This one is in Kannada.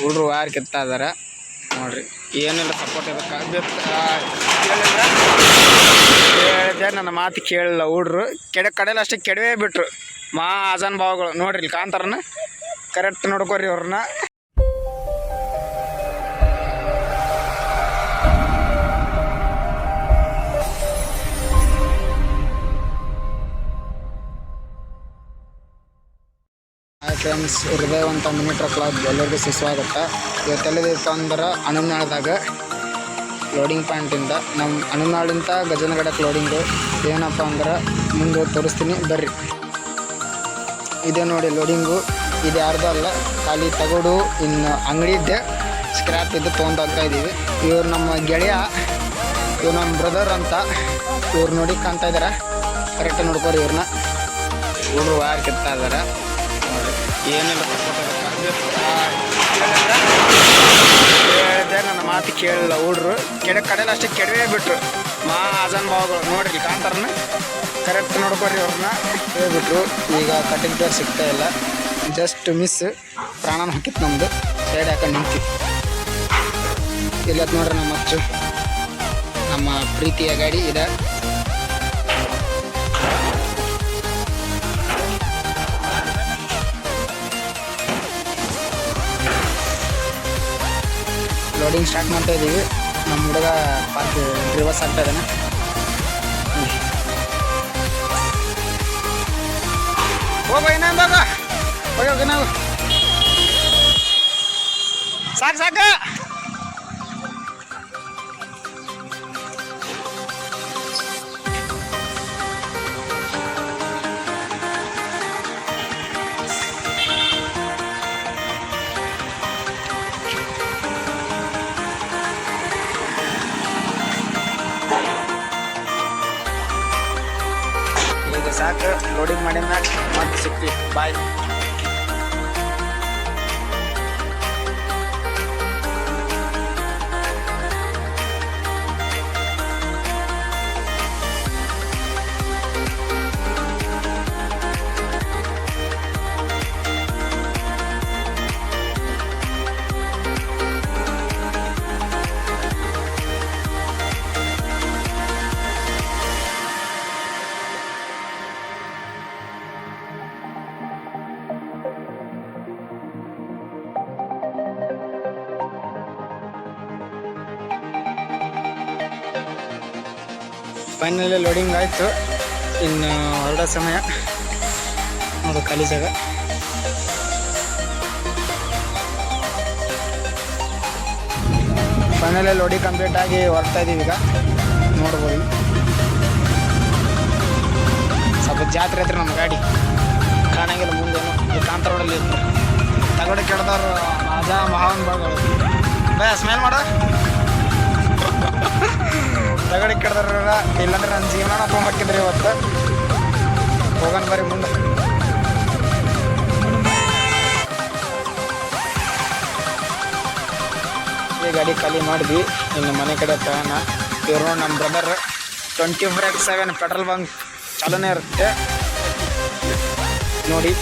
ಹುಡ್ರು ವಾರ ಕಿತ್ತಾ ಇದಾರೆ. ನೋಡ್ರಿ, ಏನಿಲ್ಲ ಸಪೋರ್ಟ್ ಇದಕ್ಕೆ ಕೇಳಿದೆ, ನನ್ನ ಮಾತು ಕೇಳಿಲ್ಲ ಹುಡ್ರು. ಕೆಡ ಕಡೆಯಲ್ಲಿ ಅಷ್ಟೇ ಕೆಡವೇ ಬಿಟ್ರು. ಮಾ ಅಜಾನ್ ಭಾವಗಳು. ನೋಡ್ರಿ ಇಲ್ಲಿ ಕಾಂತಾರನ ಕರೆಕ್ಟ್ ನೋಡ್ಕೊರಿ ಅವ್ರನ್ನ ಫ್ರೆಂಡ್ಸ್ ಒಂದು ಮೀಟ್ರ್ ಕ್ಲಾಬ್ ಎಲ್ಲರಿಗೂ ಸುಸ್ವಾಗತ. ಇವತ್ತೆಲ್ಲದಿತ್ತು ಅಂದ್ರೆ ಹನುಮನಾಳದಾಗ ಲೋಡಿಂಗ್ ಪಾಯಿಂಟಿಂದ ನಮ್ಮ ಹನುಮನಾಳಿಂದ ಗಜನಗಡಕ್ಕೆ ಲೋಡಿಂಗು ಏನಪ್ಪ ಅಂದ್ರೆ ಮುಂದೆ ತೋರಿಸ್ತೀನಿ, ಬರ್ರಿ. ಇದೇ ನೋಡಿ ಲೋಡಿಂಗು ಇದು ಯಾರ್ದು ಅಲ್ಲ, ಖಾಲಿ ತಗೋಡು, ಇನ್ನು ಅಂಗಡಿದ್ದೆ ಸ್ಕ್ರ್ಯಾಪ್ ಇದ್ದು ತೊಗೊಂಡೋಗ್ತಾ ಇದ್ದೀವಿ ಇವ್ರು ನಮ್ಮ ಗೆಳೆಯ, ಇವ್ರು ನಮ್ಮ ಬ್ರದರ್ ಅಂತ ಇವ್ರು ನೋಡಿ ಕಾಣ್ತಾ ಇದ್ದಾರೆ ಕರೆಕ್ಟ್ ನೋಡ್ಕೋರಿ ಇವ್ರನ್ನ. ಇವರು ವಾರ ಕಿತ್ತಾ ಇದ್ದಾರೆ ಏನಿಲ್ಲ. ಹೇಳಿದೆ ನನ್ನ ಮಾತು ಕೇಳಿಲ್ಲ ಹುಡ್ರು. ಕೆಡ ಕಡೆಯಲ್ಲಿ ಅಷ್ಟೇ ಕೆಡವೇ ಬಿಟ್ರು. ಮಾ ಅಜನ್ ಭಾವಗಳು ನೋಡ್ರಿ ಕಾಂತಾರನ. ಕರೆಕ್ಟ್ ನೋಡ್ಕೊರಿ ಅವ್ರನ್ನ. ಹೇಳ್ಬಿಟ್ರು ಈಗ ಕಟಿಂಗ್ ಡೋರ್ ಸಿಗ್ತಾ ಇಲ್ಲ. ಜಸ್ಟ್ ಮಿಸ್ ಪ್ರಾಣನ ಹಾಕಿತ್ತು ನಮ್ದು. ಸೈಡ್ ಹಾಕೊಂಡು ನಿಂತಿತ್ತು ಇಲ್ಲತ್ ನೋಡ್ರಿ ನಮ್ಮ ಅಚ್ಚು. ನಮ್ಮ ಪ್ರೀತಿಯ ಗಾಡಿ ಇದೆ. ಲೋಡಿಂಗ್ ಸ್ಟಾರ್ಟ್ ಮಾಡ್ತಾ ಇದ್ದೀವಿ ನಮ್ಮ ಹುಡುಗ ಪಾರ್ಕ್ ರಿವರ್ಸ್ ಆಗ್ತಾ ಇದ್ದಾನೆ. ಹೋಗೋ ಹೋಗೋ. ಸಾಕು ಸಾಕು. ಸಾಕು. ಲೋಡಿಂಗ್ ಮಾಡಿದ ಮ್ಯಾಕ್ ಮತ್ತೆ ಸಿಕ್ತಿ. ಬಾಯ್ ಫೈನಲಿ ಲೋಡಿಂಗ್ ಆಯಿತು. ಇನ್ನು ಹೊರಡೋ ಸಮಯ. ಅದು ಖಾಲಿ ಜಾಗ. ಫೈನಲಿ ಲೋಡಿಂಗ್ ಕಂಪ್ಲೀಟ್ ಆಗಿ ಹೊರ್ತಾ ಇದ್ದೀವಿ ಈಗ. ನೋಡ್ಬೋದು. ಸ್ವಲ್ಪ ಜಾತ್ರೆ ಹತ್ರ ನಮ್ಮ ಗಾಡಿ. ಕಾಣಂಗಿಲ್ಲ ಮುಂದೇನು ಕಾಂತ ರೋಡಲ್ಲಿ ತಗಡೆ ಕೆಡ್ದವ್ರು ರಾಜಾ ಮಹಾನ್ ಬಾಗ ಸ್ಮೇಲ್ ಮಾಡ. ಕೆಡ್ದಾರ ಇಲ್ಲಾಂದ್ರೆ ನನ್ನ ಜೀವನ ತೊಗೊಂಬಕ್ಕಿದ್ರಿ ಇವತ್ತು. ಹೋಗೋಣ ಬರ್ರಿ ಮುಂದೆ. ಗಾಡಿ ಖಾಲಿ ಮಾಡಿದ್ವಿ, ಇನ್ನು ಮನೆ ಕಡೆ ತಗೋಣ ಇವರು ನಮ್ಮ brother twenty four X seven petrol bunk ಚಾಲನೆ ಇರುತ್ತೆ. ನೋಡಿ.